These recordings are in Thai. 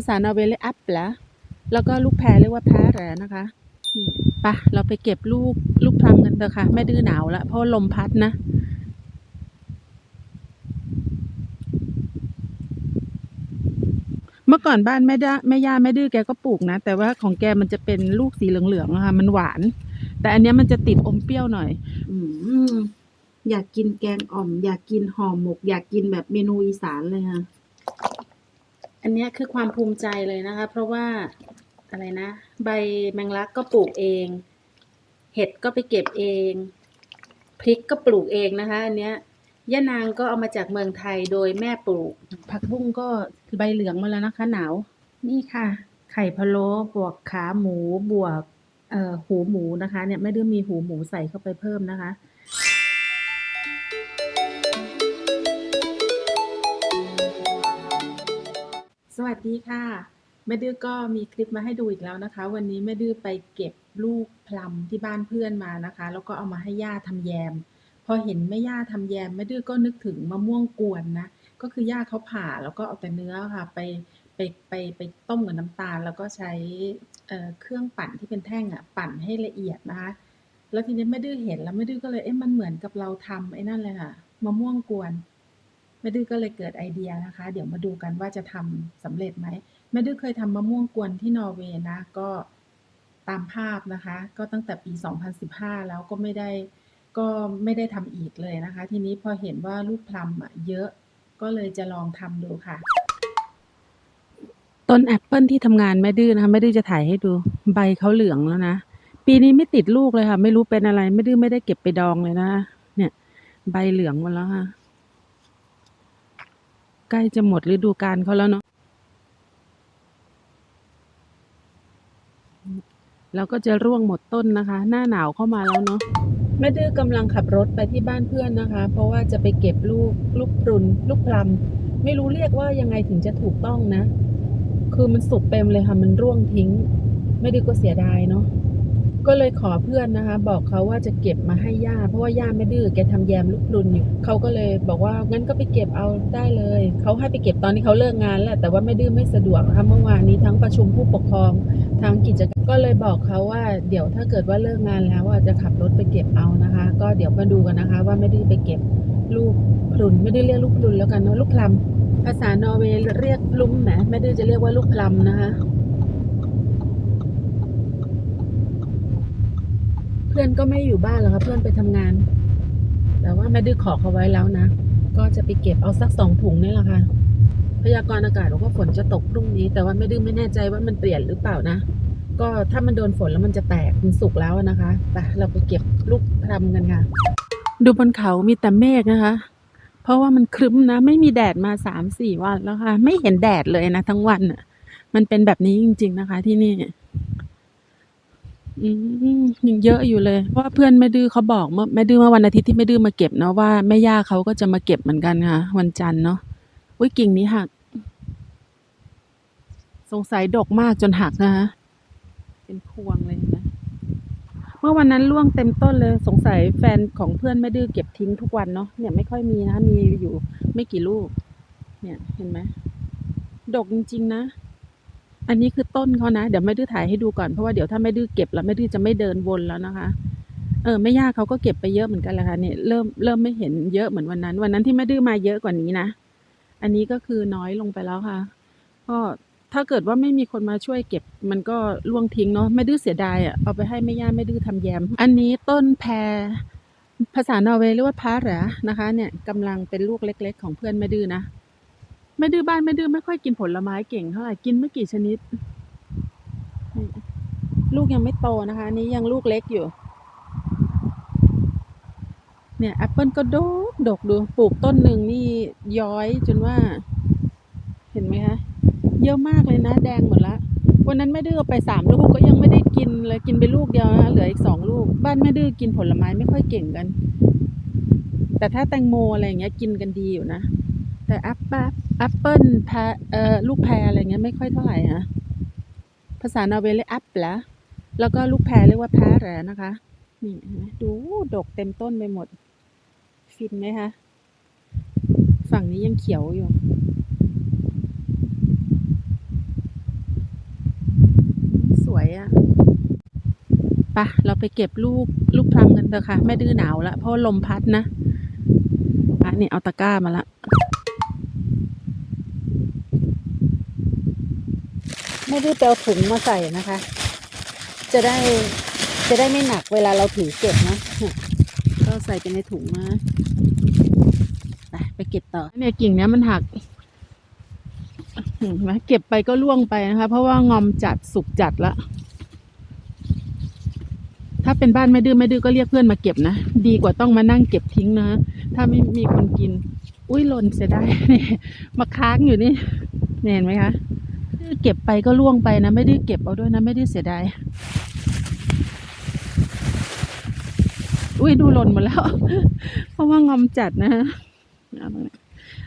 าษานอร์เวย์เรียกแอปเปลแล้วก็ลูกแพรเรียกว่าแพรแหรนะคะไปะเราไปเก็บลูกลูกพลัมกันเถอะค่ะ ไม่ดื้อหนาวแล้วเพราะลมพัดนะ เมื่อก่อนบ้านแม่ด้าแม่ย่าแม่ดื้อแกก็ปลูกนะ แต่ว่าของแกมันจะเป็นลูกสีเหลืองๆอะค่ะ มันหวาน แต่อันนี้มันจะติดอมเปรี้ยวหน่อยอือยากกินแกงอ่อม อยากกินห่อหมก อยากกินแบบเมนูอีสานเลยค่ะ อันนี้คือความภูมิใจเลยนะคะ เพราะว่าอะไรนะ ใบแมงลักก็ปลูกเอง เห็ดก็ไปเก็บเอง พริกก็ปลูกเองนะคะ อันเนี้ยย่านางก็เอามาจากเมืองไทยโดยแม่ปลูก ผักบุ้งก็ใบเหลืองมาแล้วนะคะ หนาว นี่ค่ะ ไข่พะโล้บวกขาหมูบวกเอ่อหูหมูนะคะ เนี่ยไม่ได้มีหูหมูใส่เข้าไปเพิ่มนะคะ ดีค่ะแม่ดื้อก็มีคลิปมาให้ดูอีกแล้วนะคะ วันนี้แม่ดื้อไปเก็บลูกพลัมที่บ้านเพื่อนมานะคะ แล้วก็เอามาให้ย่าทำแยม พอเห็นแม่ย่าทำแยมแม่ดื้อก็นึกถึงมะม่วงกวนนะก็คือย่าเขาผ่าแล้วก็เอาแต่เนื้อค่ะ ไปไปไปไปต้มกับน้ำตาล แล้วก็ใช้เเครื่องปั่นที่เป็นแท่งอะปั่นให้ละเอียดนะคะแล้วทีนี้แม่ดื้อเห็นแล้วแม่ดื้อก็เลยเอ๊ะมันเหมือนกับเราทำไอ้นั่นเลยค่ะมะม่วงกวน แม่ดื้อก็เลยเกิดไอเดียนะคะ เดี๋ยวมาดูกันว่าจะทำสำเร็จไหมแม่ดื้อเคยทำมะม่วงกวนที่นอร์เวย์นะก็ตามภาพนะคะ ก็ตั้งแต่ปี 2015 แล้วก็ไม่ได้ก็ไม่ได้ทำอีกเลยนะคะ ทีนี้พอเห็นว่าลูกพลัมอะเยอะ ก็เลยจะลองทำดูค่ะ ต้นแอปเปิลที่ทำงานแม่ดื้อนะคะแม่ดื้อจะถ่ายให้ดูใบเขาเหลืองแล้วนะ ปีนี้ไม่ติดลูกเลยค่ะ ไม่รู้เป็นอะไรไม่ดื้อไม่ได้เก็บไปดองเลยนะ เนี่ย ใบเหลืองหมดแล้วค่ะ ใกล้จะหมดฤดูกาลเขาแล้วเนาะแล้วก็จะร่วงหมดต้นนะคะ หน้าหนาวเข้ามาแล้วเนาะแม่ดื้อกำลังขับรถไปที่บ้านเพื่อนนะคะ เพราะว่าจะไปเก็บลูกลูกปรุนลูกพลัมไม่รู้เรียกว่ายังไงถึงจะถูกต้องนะ คือมันสุกเต็มเลยค่ะ มันร่วงทิ้งแม่ดื้อก็เสียดายเนาะ ก็เลยขอเพื่อนนะคะ บอกเขาว่าจะเก็บมาให้ย่า เพราะว่าย่าไม่ดื้อแกทำแยมลูกพรุนอยู่เขาก็เลยบอกว่างั้นก็ไปเก็บเอาได้เลยเขาให้ไปเก็บตอนที่เขาเลิกงานแหละแต่ว่าไม่ดื้อไม่สะดวกนะคะเมื่อวานนี้ทั้งประชุมผู้ปกครองทั้งกิจกรรมก็เลยบอกเขาว่าเดี๋ยวถ้าเกิดว่าเลิกงานแล้วอะจะขับรถไปเก็บเอานะคะ ก็เดี๋ยวมาดูกันนะคะ ว่าไม่ดื้อไปเก็บลูกพรุนไม่ได้เรียกลูกพรุนแล้วกันเนาะลูกพลัมภาษานอร์เวย์เรียกพลุมแหมไม่ดื้อจะเรียกว่าลูกพลัมนะคะ เพื่อนก็ไม่อยู่บ้านหรอกค่ะเพื่อนไปทำงาน แต่ว่าแม่ดื้อขอเขาไว้แล้วนะ ก็จะไปเก็บเอาสักสองถุงนี่แหละค่ะ พยากรณ์อากาศบอกว่าฝนจะตกพรุ่งนี้ แต่ว่าแม่ดื้อไม่แน่ใจว่ามันเปลี่ยนหรือเปล่านะ ก็ถ้ามันโดนฝนแล้วมันจะแตกมันสุกแล้วนะคะไปเราไปเก็บลูกพลัมกันค่ะ ดูบนเขามีแต่เมฆนะคะ เพราะว่ามันครึ้มนะ ไม่มีแดดมาสามสี่วันแล้วค่ะ ไม่เห็นแดดเลยนะ ทั้งวันอะ มันเป็นแบบนี้จริง ๆนะคะ ที่นี่ อืม ยังเยอะอยู่เลย เพราะว่าเพื่อนแม่ดื้อเขาบอกเมื่อแม่ดื้อเมื่อวันอาทิตย์ที่แม่ดื้อมาเก็บเนาะว่าแม่ย่าเขาก็จะมาเก็บเหมือนกันค่ะ วันจันทร์เนาะอุ้ยกิ่งนี้หัก สงสัยดกมากจนหักนะคะเป็นพวงเลยเห็นะเมื่อวันนั้นร่วงเต็มต้นเลย สงสัยแฟนของเพื่อนแม่ดื้อเก็บทิ้งทุกวันเนาะเนี่ยไม่ค่อยมีนะคะมีอยู่ไม่กี่ลูก เนี่ยเห็นไหมดกจริงๆนะ อันนี้คือต้นเขานะ เดี๋ยวแม่ดื้อถ่ายให้ดูก่อนเพราะว่าเดี๋ยวถ้าแม่ดื้อเก็บแล้วแม่ดื้อจะไม่เดินวนแล้วนะคะ เออแม่ย่าเขาก็เก็บไปเยอะเหมือนกันแหละค่ะเนี่ยเริ่มเริ่มไม่เห็นเยอะเหมือนวันนั้น วันนั้นที่แม่ดื้อมาเยอะกว่านี้นะ อันนี้ก็คือน้อยลงไปแล้วค่ะ ก็ถ้าเกิดว่าไม่มีคนมาช่วยเก็บ มันก็ล่วงทิ้งเนาะแม่ดื้อเสียดายอะเอาไปให้แม่ย่าแม่ดื้อทำแยม อันนี้ต้นแพรภาษานอร์เวย์เรียกว่าพาร์ะนะคะ เนี่ยกำลังเป็นลูกเล็ก ๆ ของเพื่อนแม่ดื้อนะ แม่ดื้อบ้านแม่ดื้อไม่ค่อยกินผลไม้เก่งเท่าไหร่กินไม่กี่ชนิด ลูกยังไม่โตนะคะนี้ยังลูกเล็กอยู่ เนี่ยแอปเปิลก็ดกดกดูปลูกต้นหนึ่งนี่ย้อยจนว่า เห็นไหมคะเยอะมากเลยนะแดงหมดละวันนั้นแม่ดื้อไปสามลูกก็ยังไม่ได้กินเลยกินไปลูกเดียวนะเหลืออีกสองลูก บ้านแม่ดื้อกินผลไม้ไม่ค่อยเก่งกัน แต่ถ้าแตงโมอะไรอย่างเงี้ยกินกันดีอยู่นะ แต่แอปเปิล แอปเปิลแพเอ่อลูกแพรอะไรเงี้ยไม่ค่อยเท่าไหร่ฮะภาษานอร์เวย์เรียกแอปแหละแล้วก็ลูกแพรเรียกว่าแพแหลนะคะ นี่ดูดกเต็มต้นไปหมด ฟินไหมคะ ฝั่งนี้ยังเขียวอยู่สวยอะ่ะปะเราไปเก็บลูกลูกพลังกันเถอะค่ะ ไม่ดื้อหนาวละเพราะลมพัดนะอะนี่เอาตะกร้ามาละ ไม่ได้เปลถุงมาใส่นะคะ จะได้จะได้ไม่หนักเวลาเราถือเก็บนะก็ใส่ไปในถุงมาไปไปเก็บต่อเนี่ยกิ่งเนี้ยมันหักเห็นไหมเก็บไปก็ล่วงไปนะคะ เพราะว่างอมจัดสุกจัดละถ้าเป็นบ้านไม่ดื้อไม่ดื้อก็เรียกเพื่อนมาเก็บนะ ดีกว่าต้องมานั่งเก็บทิ้งนะถ้าไม่มีคนกิน อุ้ยหล่นเสียดายนี่มาค้างอยู่นี่เนี่ยเห็นไหมคะ เก็บไปก็ล่วงไปนะ ไม่ได้เก็บเอาด้วยนะ ไม่ได้เสียดายอุ้ยดูหล่นหมดแล้ว เพราะว่างอมจัดนะฮะ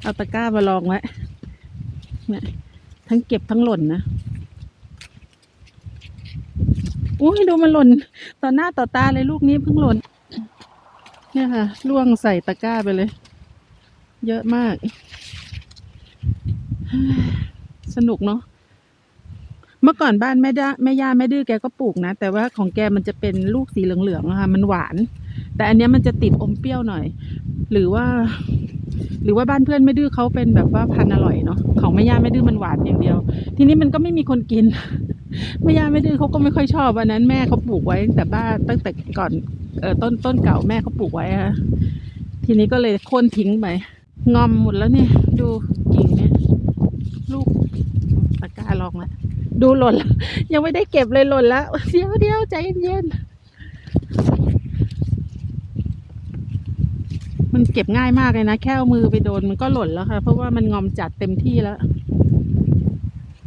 เอาตะกร้ามาลองไว้ทั้งเก็บทั้งหล่นนะอุ้ยดูมันหล่นต่อหน้าต่อตาเลยลูกนี้เพิ่งหล่นเนี่ยค่ะล่วงใส่ตะกร้าไปเลย เยอะมาก สนุกเนาะ เมื่อก่อนบ้านแม่ด้าแม่ย่าแม่ดื้อแกก็ปลูกนะ แต่ว่าของแกมันจะเป็นลูกสีเหลืองๆอะค่ะมันหวาน แต่อันเนี้ยมันจะติดอมเปรี้ยวหน่อย หรือว่า หรือว่าบ้านเพื่อนแม่ดื้อเขาเป็นแบบว่าพันธุ์อร่อยเนาะของแม่ย่าแม่ดื้อมันหวานอย่างเดียว ทีนี้มันก็ไม่มีคนกินแม่ย่าแม่ดื้อเขาก็ไม่ค่อยชอบอันนั้นแม่เขาปลูกไว้ตั้งแต่บ้านตั้งแต่ก่อนเออต้นต้นเก่าแม่เขาปลูกไว้อะทีนี้ก็เลยโค่นทิ้งไปงอมหมดแล้วเนี่ย ดูกิ่งเนี่ยลูกตะกร้าลองแล้ว ดูหล่นยังไม่ได้เก็บเลยหล่นแล้วเดี๋ยวเดี๋ยวใจเย็นมันเก็บง่ายมากเลยนะแค่เอามือไปโดนมันก็หล่นแล้วค่ะ เพราะว่ามันงอมจัดเต็มที่แล้ว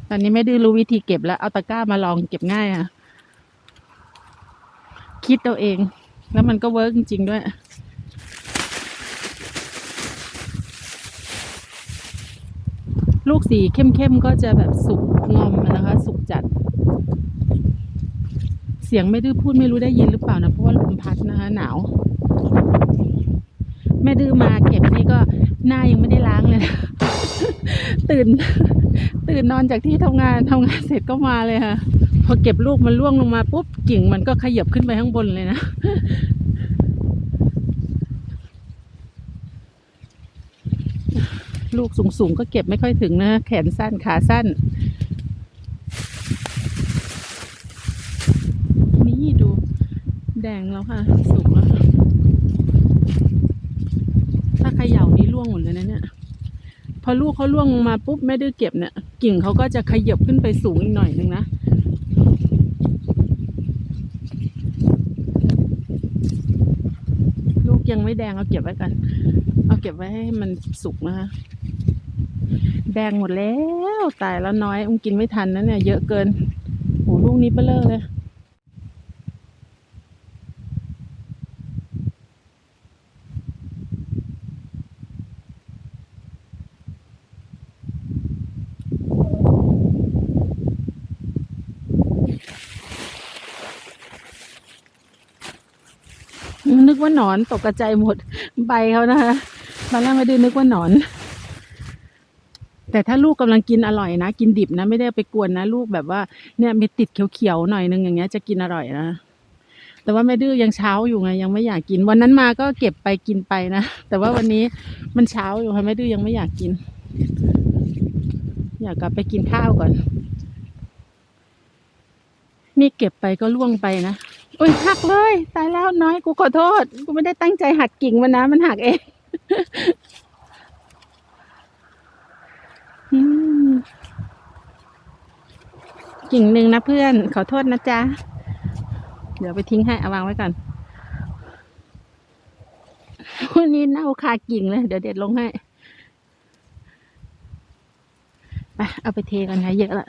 ตอนนี้ไม่ได้รู้วิธีเก็บแล้วเอาตะกร้ามาลองเก็บง่ายอะ คิดเอาเอง แล้วมันก็เวิร์กจริง ๆ ด้วย ลูกสีเข้มๆก็จะแบบสุกงอมนะคะ สุกจัด เสียงไม่ดื้อพูดไม่รู้ได้ยินหรือเปล่านะเพราะว่าลมพัดนะคะ หนาว แม่ดื้อมาเก็บนี่ก็หน้ายังไม่ได้ล้างเลยนะตื่น ตื่นนอนจากที่ทำงานทำงานเสร็จก็มาเลยค่ะพอเก็บลูกมันล่วงลงมาปุ๊บกิ่งมันก็ขยับขึ้นไปข้างบนเลยนะ ลูกสูงๆก็เก็บไม่ค่อยถึงนะ แขนสั้นขาสั้น นี่ดู แดงแล้วค่ะสุกแล้วถ้าเขย่านี้ร่วงหมดเลยนะเนี่ย พอลูกเขาล่วงลงมาปุ๊บแม่ดื้อเก็บเนี่ย กิ่งเขาก็จะขยับขึ้นไปสูงอีกหน่อยนึงนะลูกยังไม่แดงเอาเก็บไว้กัน เอาเก็บไว้ให้มันสุกนะคะ แดงหมดแล้วตายแล้วน้อยอุ้งกินไม่ทันนะเนี่ยเยอะเกินโหลูกนี้เบลอเลยนึกว่าหนอนตกกระจายหมดใบเขานะคะตอนแรกไม่ได้นึกว่าหนอน แต่ถ้าลูกกำลังกินอร่อยนะ กินดิบนะไม่ได้ไปกวนนะ ลูกแบบว่าเนี่ยมีติดเขียวๆหน่อยนึงอย่างเงี้ยจะกินอร่อยนะแต่ว่าแม่ดื้อยังเช้าอยู่ไงยังไม่อยากกิน วันนั้นมาก็เก็บไปกินไปนะแต่ว่าวันนี้มันเช้าอยู่ค่ะแม่ดื้อยังไม่อยากกิน อยากกลับไปกินข้าวก่อน นี่เก็บไปก็ล่วงไปนะโอ้ยหักเลย ตายแล้วน้อยกูขอโทษ กูไม่ได้ตั้งใจหักกิ่งมันนะ มันหักเอง กิ่งหนึ่งนะเพื่อน ขอโทษนะจ๊ะ เดี๋ยวไปทิ้งให้เอาวางไว้ก่อนวันนี้เน่าคากิ่งเลย เดี๋ยวเด็ดลงให้ไปเอาไปเทกันค่ะเยอะละ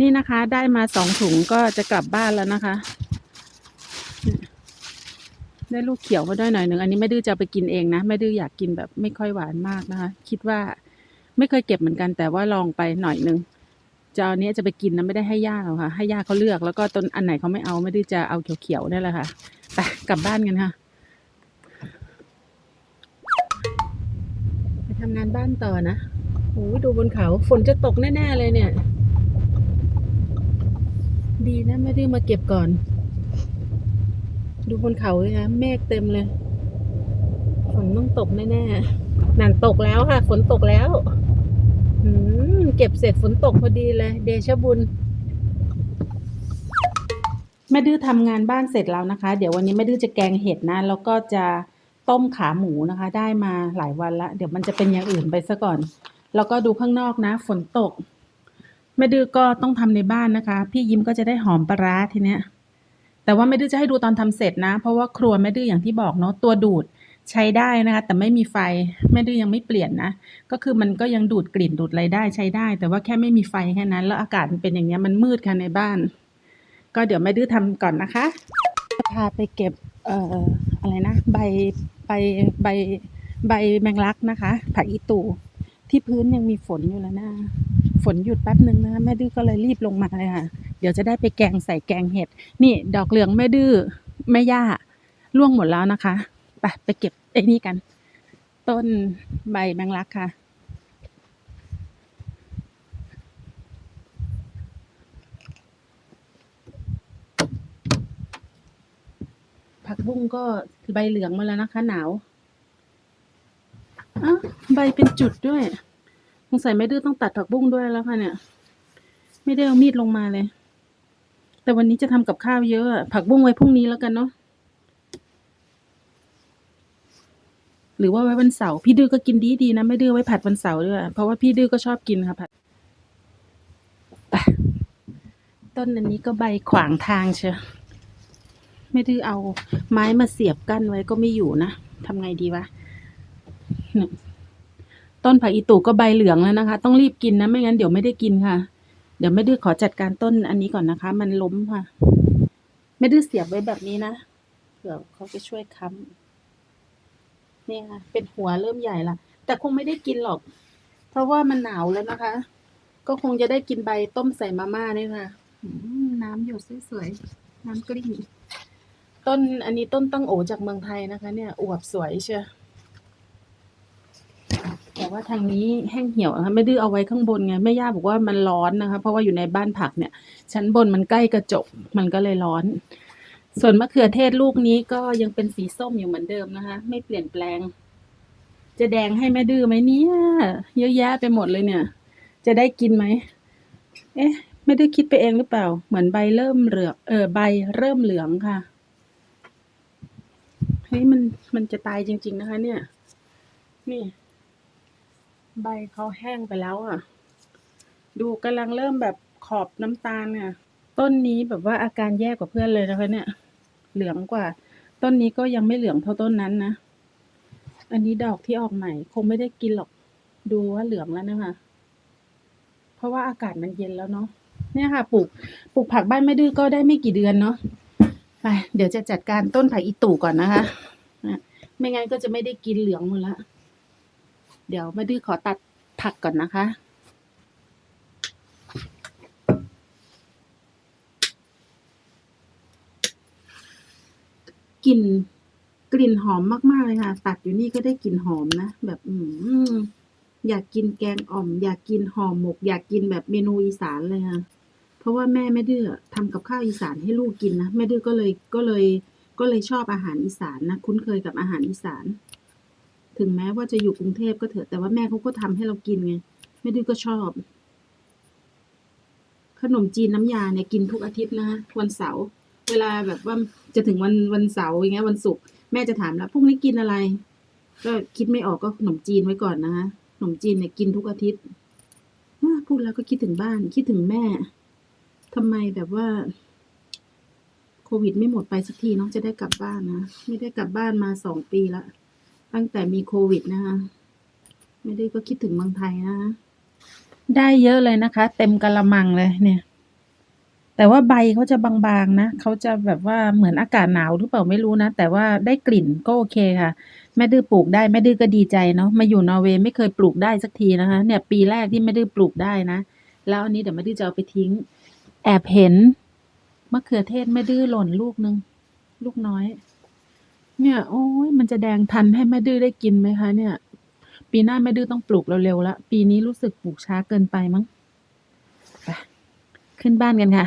นี่นะคะ ได้มาสองถุงก็จะกลับบ้านแล้วนะคะ ได้ลูกเขียวมาด้วยหน่อยหนึ่งอันนี้ไม่ดื้อจะไปกินเองนะไม่ดื้ออยากกินแบบไม่ค่อยหวานมากนะคะ คิดว่าไม่เคยเก็บเหมือนกัน แต่ว่าลองไปหน่อยหนึ่งจะเอาอันนี้จะไปกินนะไม่ได้ให้ย่าหรอกค่ะ ให้ย่าเขาเลือกแล้วก็ต้นอันไหนเขาไม่เอาไม่ดื้อจะเอาเขียวๆนี่แหละค่ะไปกลับบ้านกันค่ะไปทำงานบ้านต่อนะโอ้ยดูบนเขาฝนจะตกแน่ๆเลยเนี่ย ดีนะไม่ได้มาเก็บก่อน ดูบนเขาเลยนะเมฆเต็มเลย ฝนต้องตกแน่ๆนั่นตกแล้วค่ะ ฝนตกแล้วเก็บเสร็จฝนตกพอดีเลย เดชบุญ แม่ดื้อทำงานบ้านเสร็จแล้วนะคะ เดี๋ยววันนี้แม่ดื้อจะแกงเห็ดนะ แล้วก็จะต้มขาหมูนะคะ ได้มาหลายวันละ เดี๋ยวมันจะเป็นอย่างอื่นไปซะก่อน แล้วก็ดูข้างนอกนะ ฝนตก แม่ดื้อก็ต้องทำในบ้านนะคะ พี่ยิ้มก็จะได้หอมปลาร้าทีเนี้ย แต่ว่าแม่ดื้อจะให้ดูตอนทำเสร็จนะ เพราะว่าครัวแม่ดื้ออย่างที่บอกเนาะตัวดูดใช้ได้นะคะ แต่ไม่มีไฟแม่ดื้อยังไม่เปลี่ยนนะ ก็คือมันก็ยังดูดกลิ่นดูดอะไรได้ใช้ได้ แต่ว่าแค่ไม่มีไฟแค่นั้น แล้วอากาศมันเป็นอย่างเงี้ยมันมืดค่ะในบ้าน ก็เดี๋ยวแม่ดื้อทำก่อนนะคะจะพาไปเก็บเอ่ออะไรนะใบใบใบใบแมงลักนะคะ ผักอีตูที่พื้นยังมีฝนอยู่แล้วนะฝนหยุดแป๊บนึงนะแม่ดื้อก็เลยรีบลงมาเลยค่ะ ดี๋ยวจะได้ไปแกงใส่แกงเห็ด นี่ ดอกเหลืองแม่ดื้อแม่ย่าล่วงหมดแล้วนะคะ ไปไปเก็บไอ้นี่กัน ต้นใบแมงลักค่ะ ผักบุ้งก็ใบเหลืองมาแล้วนะคะ หนาวอะใบเป็นจุดด้วยสงสัยแม่ดื้อต้องตัดผักบุ้งด้วยแล้วค่ะเนี่ย ไม่ได้เอามีดลงมาเลย แต่วันนี้จะทำกับข้าวเยอะ ผักบุ้งไว้พรุ่งนี้แล้วกันเนาะหรือว่าไว้วันเสาร์พี่ดื้อก็กินดีดีๆนะไม่ดื้อไว้ผัดวันเสาร์ด้วยเพราะว่าพี่ดื้อก็ชอบกินค่ะผัดต้นอันนี้ก็ใบขวางทางเชียวไม่ดื้อเอาไม้มาเสียบกั้นไว้ก็ไม่อยู่นะทำไงดีวะต้นผักอีตูก็ใบเหลืองแล้วนะคะ ต้องรีบกินนะไม่งั้นเดี๋ยวไม่ได้กินค่ะ ดี๋ยวแม่ดื้อขอจัดการต้นอันนี้ก่อนนะคะ มันล้มค่ะแม่ดื้อเสียบไว้แบบนี้นะเผื่อเขาจะช่วยค้ำนี่ค่ะ เป็นหัวเริ่มใหญ่ละแต่คงไม่ได้กินหรอก เพราะว่ามันหนาวแล้วนะคะ ก็คงจะได้กินใบต้มใส่มาม่านี่ค่ะน้ำหยดสวยๆน้ำกลิ้งต้นอันนี้ต้นตั้งโอจากเมืองไทยนะคะ เนี่ยอวบสวยเชียว ว่าทางนี้แห้งเหี่ยวนะคะไม่ดื้อเอาไว้ข้างบนไงแม่ย่าบอกว่ามันร้อนนะคะ เพราะว่าอยู่ในบ้านผักเนี่ย ชั้นบนมันใกล้กระจกมันก็เลยร้อน ส่วนมะเขือเทศลูกนี้ก็ยังเป็นสีส้มอยู่เหมือนเดิมนะคะ ไม่เปลี่ยนแปลง จะแดงให้แม่ดื้อไหมเนี่ยเยอะแยะไปหมดเลยเนี่ย จะได้กินไหมเอ๊ะ ไม่ได้คิดไปเองหรือเปล่า เหมือนใบเริ่มเหลืองเออใบเริ่มเหลืองค่ะเฮ้ยมันมันจะตายจริง ๆ นะคะ เนี่ยนี่ ใบเขาแห้งไปแล้วอะ ดูกำลังเริ่มแบบขอบน้ำตาลเนี่ยต้นนี้แบบว่าอาการแย่กว่าเพื่อนเลยนะคะเนี่ย เหลืองกว่า ต้นนี้ก็ยังไม่เหลืองเท่าต้นนั้นนะ อันนี้ดอกที่ออกใหม่ คงไม่ได้กินหรอก ดูว่าเหลืองแล้วนะคะ เพราะว่าอากาศมันเย็นแล้วเนาะ เนี่ยค่ะ ปลูก ปลูกผักบ้านแม่ดื้อก็ได้ไม่กี่เดือนเนาะ ไป เดี๋ยวจะจัดการต้นผักอีตู่ก่อนนะคะนะไม่งั้นก็จะไม่ได้กินเหลืองหมดละ เดี๋ยวแม่ดื้อขอตัดผักก่อนนะคะ กลิ่นกลิ่นหอมมาก ๆ เลยค่ะ ตัดอยู่นี่ก็ได้กลิ่นหอมนะ แบบอืมอยากกินแกงอ่อม อยากกินห่อหมก อยากกินแบบเมนูอีสานเลยค่ะเพราะว่าแม่แม่ดื้อทำกับข้าวอีสานให้ลูกกินนะแม่ดื้อก็เลยก็เลย ก็เลยชอบอาหารอีสานนะ คุ้นเคยกับอาหารอีสาน ถึงแม้ว่าจะอยู่กรุงเทพก็เถอะ แต่ว่าแม่เขาก็ทำให้เรากินไงแม่ดื้อก็ชอบ ขนมจีนน้ำยาเนี่ยกินทุกอาทิตย์นะวันเสาร์เวลาแบบว่าจะถึงวันวันเสาร์อย่างเงี้ยวันศุกร์แม่จะถามแล้วพรุ่งนี้กินอะไร ก็คิดไม่ออกก็ขนมจีนไว้ก่อนนะคะขนมจีนเนี่ยกินทุกอาทิตย์พูดแล้วก็คิดถึงบ้าน คิดถึงแม่ทำไมแบบว่า โควิดไม่หมดไปสักทีเนาะจะได้กลับบ้านนะ ไม่ได้กลับบ้านมาสองปีละ ตั้งแต่มีโควิดนะคะ ไม่ได้ก็คิดถึงเมืองไทยนะคะได้เยอะเลยนะคะ เต็มกะละมังเลยเนี่ย แต่ว่าใบเขาจะบางๆนะเขาจะแบบว่าเหมือนอากาศหนาวหรือเปล่าไม่รู้นะ แต่ว่าได้กลิ่นก็โอเคค่ะ แม่ดื้อปลูกได้แม่ดื้อก็ดีใจเนาะมาอยู่นอร์เวย์ไม่เคยปลูกได้สักทีนะคะ เนี่ย ปีแรกที่แม่ดื้อปลูกได้นะ แล้วอันนี้เดี๋ยวแม่ดื้อจะเอาไปทิ้ง แอบเห็นมะเขือเทศแม่ดื้อหล่นลูกนึง ลูกน้อย เนี่ย โอ้ยมันจะแดงทันให้แม่ดื้อได้กินไหมคะเนี่ย ปีหน้าแม่ดื้อต้องปลูกเร็วๆแล้วปีนี้รู้สึกปลูกช้าเกินไปมั้งไปขึ้นบ้านกันค่ะ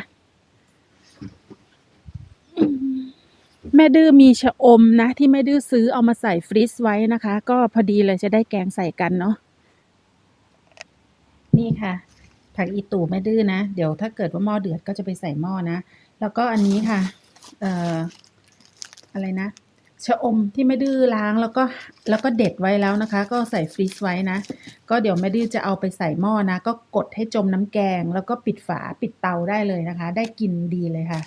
แม่ดื้อมีชะอมนะ ที่แม่ดื้อซื้อเอามาใส่ฟรีซไว้นะคะ ก็พอดีเลยจะได้แกงใส่กันเนาะนี่ค่ะผักอีตู่แม่ดื้อนะ เดี๋ยวถ้าเกิดว่าหม้อเดือดก็จะไปใส่หม้อนะ แล้วก็อันนี้ค่ะ เอ่อ อะไรนะ ชะอมที่แม่ดื้อล้างแล้วก็แล้วก็เด็ดไว้แล้วนะคะ ก็ใส่ฟรีซไว้นะ ก็เดี๋ยวแม่ดื้อจะเอาไปใส่หม้อนะ ก็กดให้จมน้ำแกง แล้วก็ปิดฝาปิดเตาได้เลยนะคะ ได้กินดีเลยค่ะ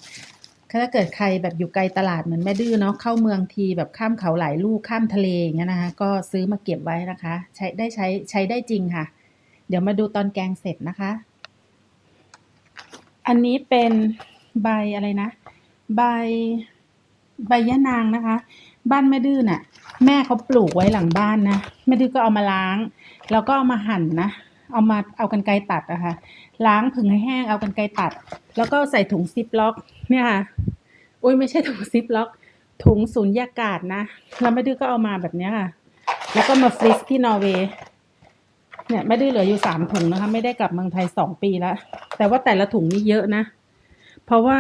ถ้าเกิดใครแบบอยู่ไกลตลาดเหมือนแม่ดื้อเนาะเข้าเมืองทีแบบข้ามเขาหลายลูกข้ามทะเลอย่างเงี้ยนะคะ ก็ซื้อมาเก็บไว้นะคะ ใช้ได้ใช้ใช้ได้จริงค่ะ เดี๋ยวมาดูตอนแกงเสร็จนะคะ อันนี้เป็นใบอะไรนะ ใบ ใบยะนางนะคะ บ้านแม่ดื้อน่ะ แม่เขาปลูกไว้หลังบ้านนะแม่ดื้อก็เอามาล้าง แล้วก็เอามาหั่นนะ เอามาเอากันไกรตัดอะคะล้างผึ่งให้แห้งเอากันไกรตัด แล้วก็ใส่ถุงซิปล็อก เนี่ยค่ะอุ้ยไม่ใช่ถุงซิปล็อก ถุงสูญญากาศนะแล้วแม่ดื้อก็เอามาแบบนี้ค่ะ แล้วก็มาฟรีซที่นอร์เวย์เนี่ยแม่ดื้อเหลืออยู่สามถุงนะคะ ไม่ได้กลับเมืองไทยสองปีแล้ว แต่ว่าแต่ละถุงนี่เยอะนะ เพราะว่า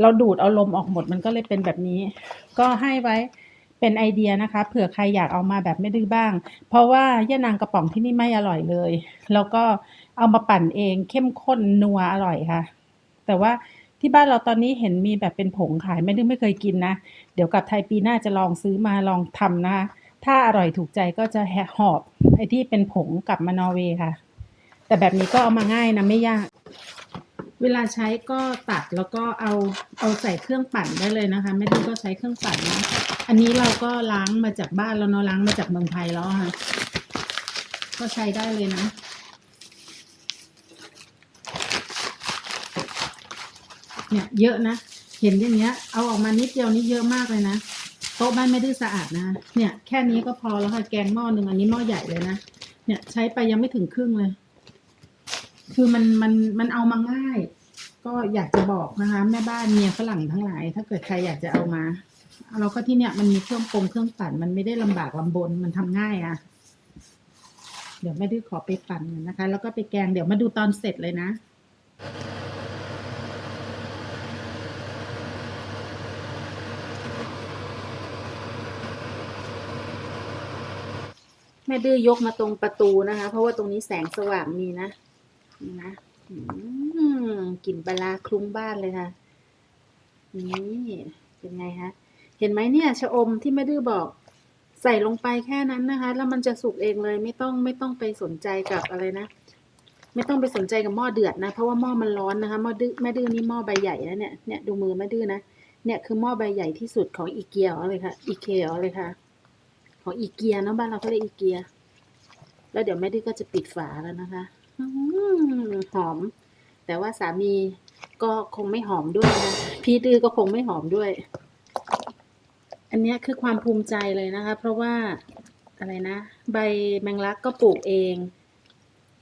เราดูดเอาลมออกหมดมันก็เลยเป็นแบบนี้ ก็ให้ไว้เป็นไอเดียนะคะเผื่อใครอยากเอามาแบบไม่ดื้อบ้าง เพราะว่าย่านางกระป๋องที่นี่ไม่อร่อยเลย แล้วก็เอามาปั่นเองเข้มข้นนัวอร่อยค่ะ แต่ว่าที่บ้านเราตอนนี้เห็นมีแบบเป็นผงขายไม่ดื้อไม่เคยกินนะ เดี๋ยวกลับไทยปีหน้าจะลองซื้อมาลองทำนะคะถ้าอร่อยถูกใจก็จะแหหอบไอที่เป็นผงกลับมานอร์เวย์ค่ะ แต่แบบนี้ก็เอามาง่ายนะไม่ยาก เวลาใช้ก็ตัดแล้วก็เอาเอาใส่เครื่องปั่นได้เลยนะคะ ไม่ได้ก็ใช้เครื่องปั่นนะอันนี้เราก็ล้างมาจากบ้านแล้วเนาะล้างมาจากเมืองไทยแล้วอะค่ะ ก็ใช้ได้เลยนะเนี่ยเยอะนะ เห็นอย่างเงี้ย เอาออกมานิดเดียวนี่เยอะมากเลยนะ โต๊ะบ้านไม่ได้สะอาดนะ เนี่ย แค่นี้ก็พอแล้วค่ะ แกงหม้อหนึ่งอันนี้หม้อใหญ่เลยนะ เนี่ยใช้ไปยังไม่ถึงครึ่งเลย คือมันมันมันเอามาง่าย ก็อยากจะบอกนะคะ แม่บ้านเมียฝรั่งทั้งหลาย ถ้าเกิดใครอยากจะเอามาเราก็ที่เนี่ยมันมีเครื่องปรุงเครื่องปั่นมันไม่ได้ลำบากลำบนมันทำง่ายอะ่ะ เดี๋ยวแม่ดื้อขอไปปั่นก่อนนะคะ แล้วก็ไปแกงเดี๋ยวมาดูตอนเสร็จเลยนะแม่ดื้อยกมาตรงประตูนะคะ เพราะว่าตรงนี้แสงสว่างมีนะ นี่นะอืมกลิ่นปลาคลุ้งบ้านเลยค่ะ นี่เป็นไงคะเห็นไหมเนี่ยชะอมที่แม่ดื้อบอก ใส่ลงไปแค่นั้นนะคะ แล้วมันจะสุกเองเลยไม่ต้องไม่ต้องไปสนใจกับอะไรนะไม่ต้องไปสนใจกับหม้อเดือดนะ เพราะว่าหม้อมันร้อนนะคะหม้อดื้อแม่ดื้อนี่หม้อใบใหญ่นะเนี่ยเนี่ยดูมือแม่ดื้อนะเนี่ยคือหม้อใบใหญ่ที่สุดของอีเกียเลยค่ะอีเกียเลยค่ะ ของอีเกียเนาะบ้านเราก็เรียกอีเกีย แล้วเดี๋ยวแม่ดื้อก็จะปิดฝาแล้วนะคะ หอม แต่ว่าสามีก็คงไม่หอมด้วยนะพี่ดื้อก็คงไม่หอมด้วย อันนี้คือความภูมิใจเลยนะคะ เพราะว่าอะไรนะ ใบแมงลักก็ปลูกเอง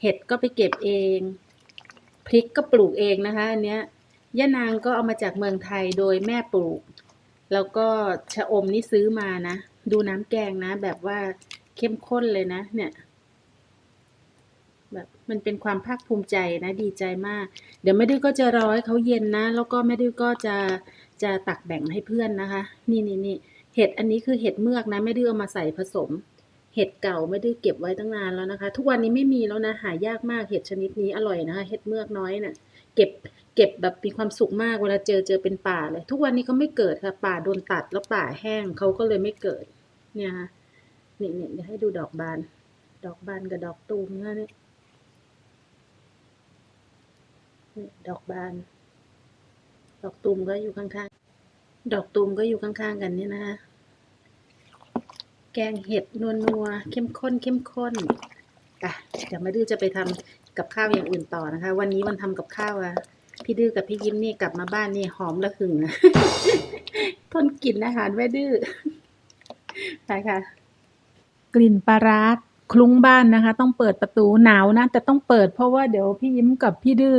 เห็ดก็ไปเก็บเอง พริกก็ปลูกเองนะคะ อันเนี้ยย่านางก็เอามาจากเมืองไทยโดยแม่ปลูก แล้วก็ชะอมนี่ซื้อมานะ ดูน้ำแกงนะ แบบว่าเข้มข้นเลยนะ เนี่ย แบบมันเป็นความภาคภูมิใจนะดีใจมาก เดี๋ยวแม่ดื้อก็จะรอให้เขาเย็นนะ แล้วก็แม่ดื้อก็จะจะตักแบ่งให้เพื่อนนะคะ นี่นี่นี่เห็ดอันนี้คือเห็ดเมือกนะแม่ดื้อเอามาใส่ผสม เห็ดเก่าแม่ดื้อเก็บไว้ตั้งนานแล้วนะคะ ทุกวันนี้ไม่มีแล้วนะหายากมากเห็ดชนิดนี้อร่อยนะคะ เห็ดเมือกน้อยน่ะเก็บเก็บแบบมีความสุขมากเวลาเจอเจอเป็นป่าเลย ทุกวันนี้ก็ไม่เกิดค่ะป่าโดนตัดแล้วป่าแห้งเขาก็เลยไม่เกิด เนี่ยค่ะนี่เนี่ยเดี๋ยวให้ดูดอกบาน ดอกบานกับดอกตูมนะเนี่ยนี่ ดอกบาน ดอกตูมก็อยู่ข้างๆ ดอกตูมก็อยู่ข้างๆกันเนี่ยนะคะ แกงเห็ดนัวเข้มข้นเข้มข้นอะเดี๋ยวมาดื้อจะไปทำกับข้าวอย่างอื่นต่อนะคะ วันนี้วันทำกับข้าวอะพี่ดื้อกับพี่ยิ้มนี่กลับมาบ้านนี่หอมระหึงนะทนกลิ่นอาหารแม่ดื้อไปค่ะ กลิ่นปลาร้าคลุ้งบ้านนะคะ ต้องเปิดประตูหนาวนะแต่ต้องเปิดเพราะว่าเดี๋ยวพี่ยิ้มกับพี่ดื้อ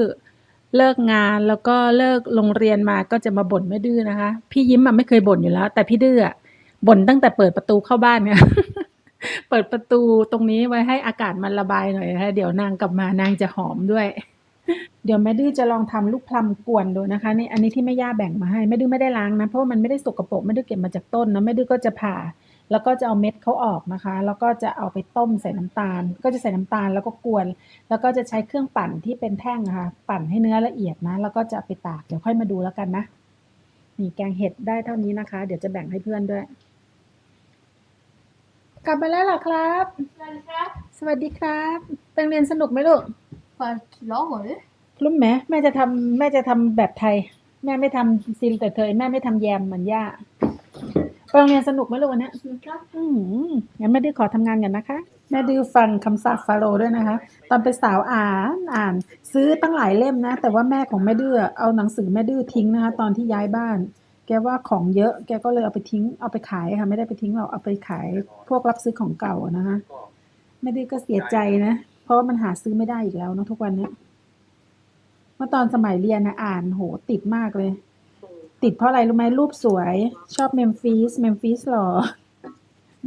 เลิกงานแล้วก็เลิกโรงเรียนมาก็จะมาบ่นแม่ดื้อนะคะ พี่ยิ้มอะไม่เคยบ่นอยู่แล้ว แต่พี่ดื้อบ่นตั้งแต่เปิดประตูเข้าบ้านเนี่ยเปิดประตูตรงนี้ไว้ให้อากาศมันระบายหน่อยนะคะเดี๋ยวนางกลับมานางจะหอมด้วย เดี๋ยวแม่ดื้อจะลองทำลูกพลัมกวนดูนะคะนี่อันนี้ที่แม่ย่าแบ่งมาให้แม่ดื้อไม่ได้ล้างนะเพราะว่ามันไม่ได้สกปรกแม่ดื้อเก็บมาจากต้นนะแม่ดื้อก็จะผ่า แล้วก็จะเอาเม็ดเขาออกนะคะ แล้วก็จะเอาไปต้มใส่น้ำตาล ก็จะใส่น้ำตาลแล้วก็กวน แล้วก็จะใช้เครื่องปั่นที่เป็นแท่งนะคะปั่นให้เนื้อละเอียดนะ แล้วก็จะเอาไปตาก เดี๋ยวค่อยมาดูแล้วกันนะ นี่แกงเห็ดได้เท่านี้นะคะ เดี๋ยวจะแบ่งให้เพื่อนด้วย กลับมาแล้วเหรอครับ Varför? สวัสดีครับไปโรงเรียนสนุกไหมลูก Vad lagar du? รู้ไหมแม่จะทำแม่จะทำแบบไทย แม่ไม่ทำซิลแต่เธอแม่ไม่ทำแยมเหมือนย่า ไปโรงเรียนสนุกไหมลูกวันเนี้ย Snicka? อืมงั้นแม่ดื้อขอทำงานกันนะคะ แม่ดื้อฟังคำสาปฟาโรห์ด้วยนะคะ ตอนเป็นสาวอ่านอ่าน ซื้อตั้งหลายเล่มนะ แต่ว่าแม่ของแม่ดื้อเอาหนังสือแม่ดื้อทิ้งนะคะ ตอนที่ย้ายบ้าน แกว่าของเยอะแกก็เลยเอาไปทิ้ง เอาไปขายค่ะ ไม่ได้ไปทิ้งหรอกเอาไปขายพวกรับซื้อของเก่านะคะแม่ดื้อก็เสียใจนะ เพราะว่ามันหาซื้อไม่ได้อีกแล้วเนอะทุกวันเนี้ยเมื่อตอนสมัยเรียนนะอ่านโหติดมากเลย ติดเพราะอะไรรู้ไหมรูปสวย ชอบเมมฟิสเมมฟิสหรอ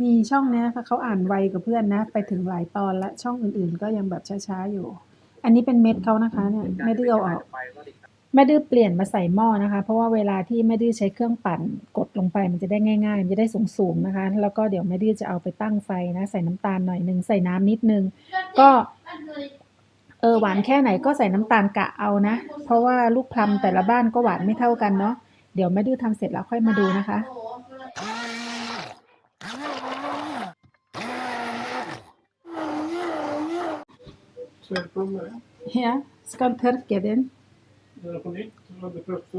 มีช่องเนี้ยค่ะเขาอ่านไวกับเพื่อนนะ ไปถึงหลายตอนและช่องอื่นๆ ก็ยังแบบช้าๆอยู่ อันนี้เป็นเม็ดเขานะคะเนี่ยแม่ดื้อเอาออกแม่ดื้อเปลี่ยนมาใส่หม้อนะคะ เพราะว่าเวลาที่แม่ดื้อใช้เครื่องปั่นกดลงไปมันจะได้ง่าย ๆ มันจะได้สูงๆนะคะ แล้วก็เดี๋ยวแม่ดื้อจะเอาไปตั้งไฟนะ ใส่น้ำตาลหน่อยนึงใส่น้ำนิดนึง ก็เออหวานแค่ไหนก็ใส่น้ำตาลกะเอานะ เพราะว่าลูกพลัมแต่ละบ้านก็หวานไม่เท่ากันเนาะ เดี๋ยวแม่ดื้อทำเสร็จแล้วค่อยมาดูนะคะ Sälplommor, Ja, skal tørke den. är det på nytt? Var det første?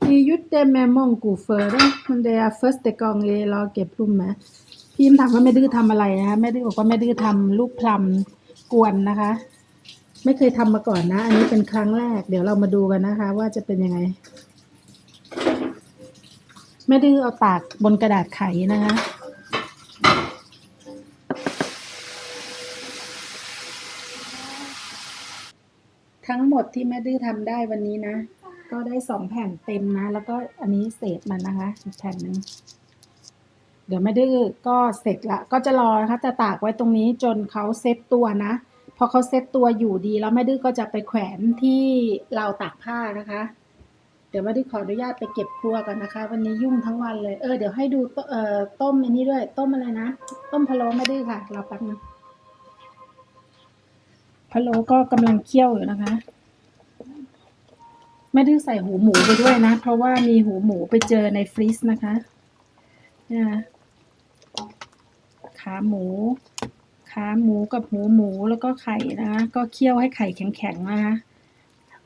Vi gjorde det med mango før, da, men det er første gang jeg lager plomme. พี่มถามว่าแม่ดื้อทำอะไรนะคะแม่ดื้อบอกว่าแม่ดื้อทำลูกพลัมกวนนะคะ ไม่เคยทำมาก่อนนะ อันนี้เป็นครั้งแรก เดี๋ยวเรามาดูกันนะคะ ว่าจะเป็นยังไง แม่ดื้อเอาตากบนกระดาษไขนะคะทั้งหมดที่แม่ดื้อทำได้วันนี้นะ ก็ได้สองแผ่นเต็มนะ แล้วก็อันนี้เศษมันนะคะอีกแผ่นหนึ่งเดี๋ยวแม่ดื้อก็เสร็จละ ก็จะรอนะคะจะตากไว้ตรงนี้จนเขาเซ็ตตัวนะพอเขาเซ็ตตัวอยู่ดีแล้วแม่ดื้อก็จะไปแขวนที่เราตากผ้านะคะ เดี๋ยวแม่ดื้อขออนุญาตไปเก็บครัวกันนะคะ วันนี้ยุ่งทั้งวันเลย เออเดี๋ยวให้ดูตเอ่อต้มอันนี้ด้วย ต้มอะไรนะ ต้มพะโล้แม่ดื้อค่ะรอแป๊บนึงพะโล้ก็กำลังเคี่ยวอยู่นะคะ ไม่ได้ใส่หูหมูไปด้วยนะ เพราะว่ามีหูหมูไปเจอในฟรีซนะคะเนี่ยนะขาหมู ขาหมูกับหูหมูแล้วก็ไข่นะคะก็เคี่ยวให้ไข่แข็งๆนะคะ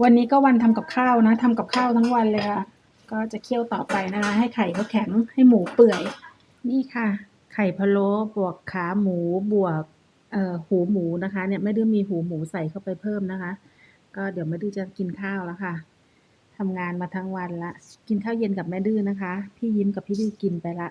วันนี้ก็วันทำกับข้าวนะทำกับข้าวทั้งวันเลยค่ะ ก็จะเคี่ยวต่อไปนะคะ ให้ไข่เขาแข็งให้หมูเปื่อย นี่ค่ะ ไข่พะโล้บวกขาหมูบวกเอ่อหูหมูนะคะ เนี่ยไม่ดื้อมีหูหมูใส่เข้าไปเพิ่มนะคะ ก็เดี๋ยวแม่ดื้อจะกินข้าวแล้วค่ะทำงานมาทั้งวันละ กินข้าวเย็นกับแม่ดื้อนะคะ พี่ยิ้มกับพี่ดื้อกินไปละ